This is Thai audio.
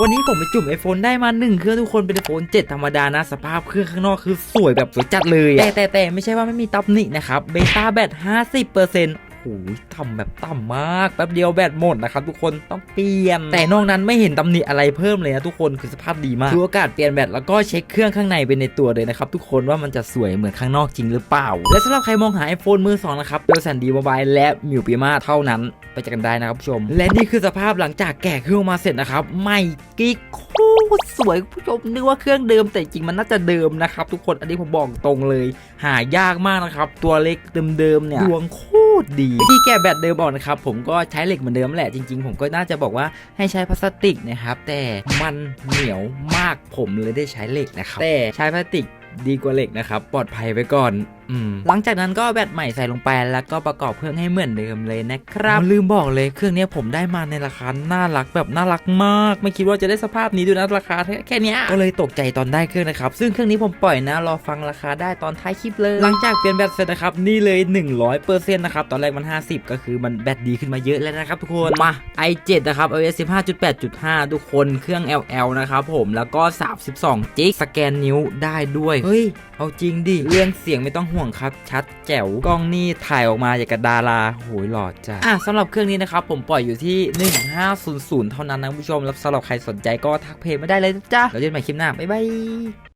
วันนี้ผมไปจุ่ม iPhone ได้มาหนึ่งเครื่องทุกคนเป็น iPhone 7ธรรมดานะ สภาพเครื่องข้างนอกคือสวยแบบสวยจัดเลยแต่แต่แต่ไม่ใช่ว่าไม่มีตับหนินะครับเบต้าแบต50%อ ยทำแบบต่ำมากแป๊บเดียวแบตหมดนะครับทุกคนต้องเปลี่ยน แต่นอกนั้นไม่เห็นตำหนิอะไรเพิ่มเลยนะทุกคนคือสภาพดีมากถือโอกาสเปลี่ยนแบตแล้วก็เช็คเครื่องข้างในเป็นในตัวเลยนะครับทุกคนว่ามันจะสวยเหมือนข้างนอกจริงหรือเปล่า และสำหรับใครมองหา iPhone มือสองนะครับโดยสันดีมบายและมิวปีมาเท่านั้นไปเจอกันได้นะครับผู้ชม และนี่คือสภาพหลังจากแกะเครื่องมาเสร็จนะครับใหม่กิ๊กโคตรสวยผู้ชมนึกว่าเครื่องเดิมแต่จริงมันน่าจะเดิมนะครับทุกคนอันนี้ผมบอกตรงเลย หายากมากนะครับตัวเล็กเดิมๆเนี่ยดวงโค ตรดีวิธีแกะแบตเดิมออกนะครับผมก็ใช้เหล็กเหมือนเดิมแหละจริงๆ ผมก็น่าจะบอกว่าให้ใช้พลาสติกนะครับแต่มันเหนียวมากผมเลยได้ใช้เหล็กนะครับแต่ใช้พลาสติกดีกว่าเหล็กนะครับปลอดภัยไว้ก่อน หลังจากนั้นก็แบตใหม่ใส่ลงไปแล้วก็ประกอบเครื่องให้เหมือนเดิมเลยนะครับลืมบอกเลยเครื่องเนี้ยผมได้มาในราคาน่ารักแบบน่ารักมาก ไม่คิดว่าจะได้สภาพนี้ด้วยนะราคาแค่เนี้ยก็เลยตกใจตอนได้เครื่องนะครับ ซึ่งเครื่องนี้ผมปล่อยนะรอฟังราคาได้ตอนท้ายคลิปเลย หลังจากเปลี่ยนแบตเสร็จนะครับนี่เลย 100%นะครับตอนแรกมัน 50 ก็คือมันแบตดีขึ้นมาเยอะแล้วนะครับทุกคนมา i7 นะครับ iOS 15.8.5 ทุกคนเครื่อง LL นะครับผมแล้วก็32 g b สแกนนิ้วได้ด้วยเฮ้ยเอาจริงดิเรื่องเสียงไม่ต้องห่ห่วงครับชัดแจ๋วกล้องนี่ถ่ายออกมาอย่างกับดาราโหยหล่อจ้ะอะสำหรับเครื่องนี้นะครับผมปล่อยอยู่ที่ 1500 เท่านั้นนะคุณผู้ชมแล้วสำหรับใครสนใจก็ทักเพจมาได้เลยนะจ้ะแล้วเจอกันใหม่คลิปหน้าบ๊ายบาย